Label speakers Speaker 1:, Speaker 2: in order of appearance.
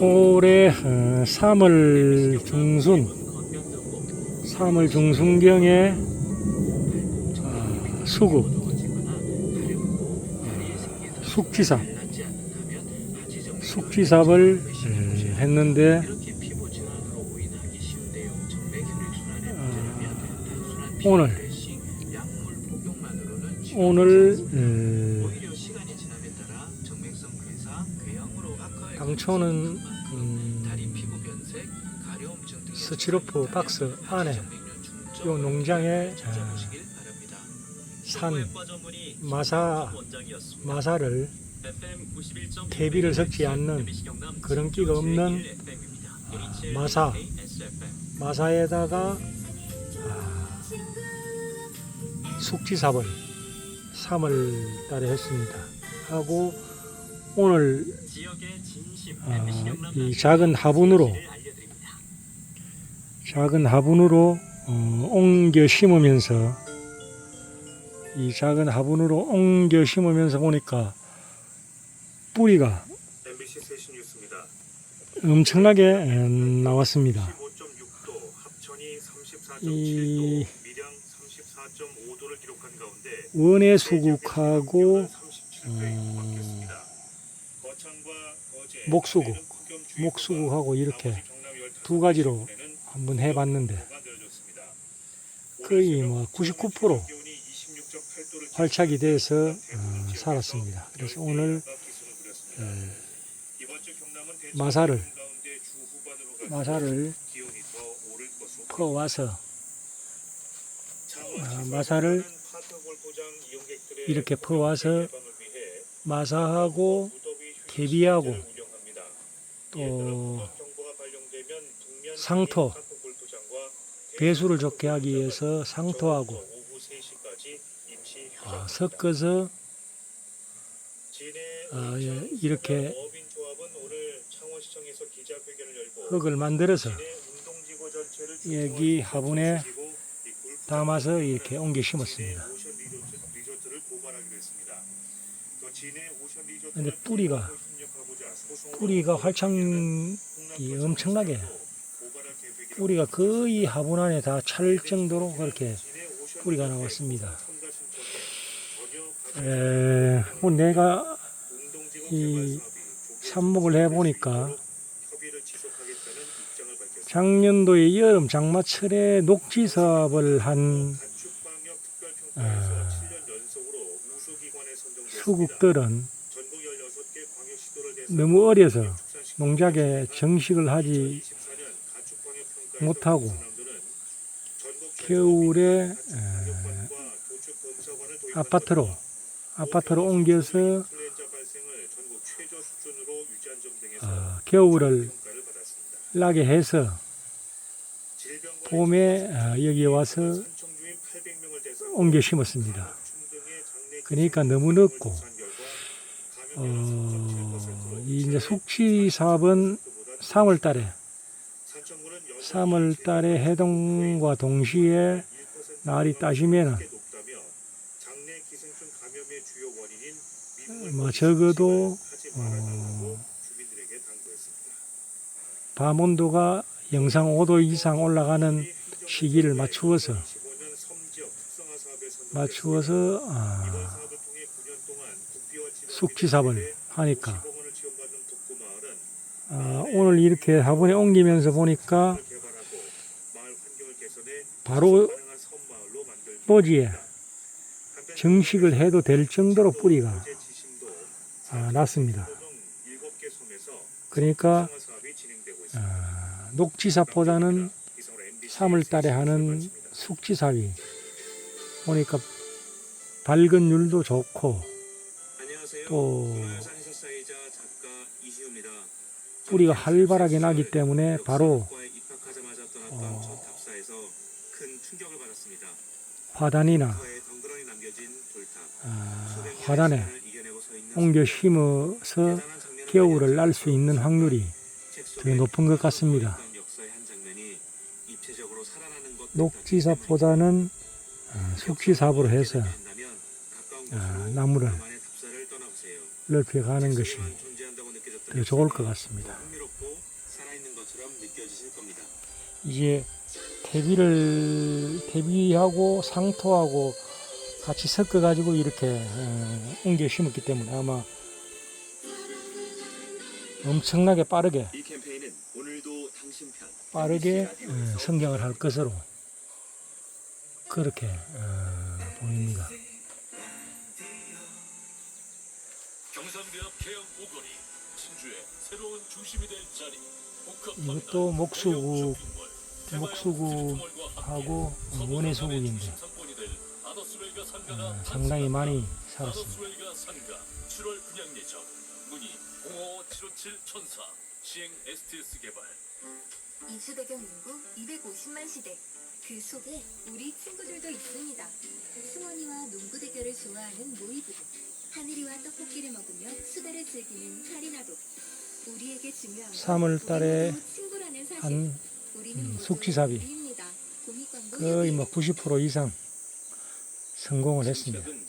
Speaker 1: 올해 어, 3월 중순 3월 중순경에 어, 어, 숙지삽 숙지삽을 어, 했는데 어, 오늘 오늘 어, 당초는 음, 스티로프 박스 안에 요 농장에 아, 산 마사 마사를 퇴비를 섞지 않는 그런 끼가 없는 아, 마사 마사에다가 아, 숙지삽을 3월 달에 했습니다. 하고 오늘 아, 이 작은 화분으로 작은 화분으로 어, 옮겨 심으면서 이 작은 화분으로 옮겨 심으면서 보니까 뿌리가. 엄청나게 음, 나왔습니다.
Speaker 2: 15.6도, 합천이 34.7도,
Speaker 1: 이-
Speaker 2: 밀양 34.5도를 기록한 가운데
Speaker 1: 원예 수국하고
Speaker 2: 37회
Speaker 1: 음,
Speaker 2: 바뀌었습니다. 거창과 거제,
Speaker 1: 목수국, 목수국하고 이렇게
Speaker 2: 나머지 경남
Speaker 1: 15두 가지로 한번 해봤는데. 거의 뭐
Speaker 2: 새벽
Speaker 1: 99%
Speaker 2: 기온이 26.8도를
Speaker 1: 활착이 돼서 어, 살았습니다. 그래서 오늘. 어, 마사를 마사를 퍼와서
Speaker 2: 지사는
Speaker 1: 마사를 이렇게 퍼와서 마사하고
Speaker 2: 시설을 운영합니다.
Speaker 1: 또
Speaker 2: 북면
Speaker 1: 상토, 배수를 좋게 하기 위해서 상토하고
Speaker 2: 오후 3시까지 임시
Speaker 1: 아,
Speaker 2: 휴전.
Speaker 1: 섞어서 아, 예, 이렇게 흙을 만들어서 여기 화분에 담아서 이렇게 옮겨 심었습니다. 근데 뿌리가 뿌리가 활창이 엄청나게 뿌리가 거의 화분 안에 다 찰 정도로 그렇게 뿌리가 나왔습니다.
Speaker 2: 에,
Speaker 1: 뭐 내가 이 삽목을 해보니까. 작년도에 여름 장마철에 녹지 사업을 한
Speaker 2: 가축방역 특별평가에서
Speaker 1: 아,
Speaker 2: 7년 연속으로 우수기관에 선정됐습니다.
Speaker 1: 수국들은
Speaker 2: 전국 16개 광역시도를 대상으로
Speaker 1: 너무 어려서 농작에. 정식을 하지
Speaker 2: 2024년 가축방역평가에서
Speaker 1: 못하고 겨울에 아파트로 아파트로 옮겨서 어, 겨울을. 나게 해서 봄에 어, 여기 와서
Speaker 2: 산청 주민 800명을 대상으로
Speaker 1: 옮겨 심었습니다. 그러니까 너무 늦고
Speaker 2: 조사 결과 감염률은 3.7%로
Speaker 1: 어, 이 이제 숙취 사업은 3월 달에. 3월 달에 해동과 동시에 날이 따지면은 뭐 적어도 어, 밤 온도가 영상 5도 이상 올라가는 시기를 맞추어서 맞추어서 아, 숙지삽을 하니까 아, 오늘 이렇게 화분에 옮기면서 보니까 바로 노지에 정식을 해도 될 정도로 뿌리가 아, 났습니다. 그러니까 아, 녹지삽보다는 3월 달에 하는 숙지삽이 보니까 발근율도 좋고 또 뿌리가 활발하게 나기 때문에 바로 어, 화단이나 아, 화단에 옮겨 심어서 겨울을 날 수 있는 확률이 되게 높은 것 같습니다. 녹지삽보다는 아, 숙지삽으로 해서 아, 나무를 넓혀가는 것이 더 좋을 것 같습니다. 이게 퇴비를 퇴비하고 상토하고 같이 섞어 가지고 이렇게 어, 옮겨 심었기 때문에 아마 엄청나게 빠르게 빠르게 어, 성장을 할 것으로 그렇게 어, 보입니다.
Speaker 3: 경상대학 개혁 5건이 신주의 새로운 중심 이될 자리
Speaker 1: 이것도 목수구 목수구하고 원예 소국인데 어, 상당히 많이 살았습니다.
Speaker 3: 아더스웰가 상가 7월 분양 예정 문의 05757 천사 시행 STS 개발
Speaker 4: 이주 배경 인구 250만 시대. 그 속에 우리 친구들도 있습니다. 승원이와 농구 대결을 좋아하는 모이부부. 하늘이와 떡볶이를 먹으며 수다를 즐기는 카리나도. 우리에게 중요한 건
Speaker 1: 3월 달에
Speaker 4: 우리 모두 친구라는 사실.
Speaker 1: 한 음.
Speaker 4: 공익광고
Speaker 1: 거의. 뭐 90% 이상 성공을 했습니다.
Speaker 5: 시각은 3시 5분입니다.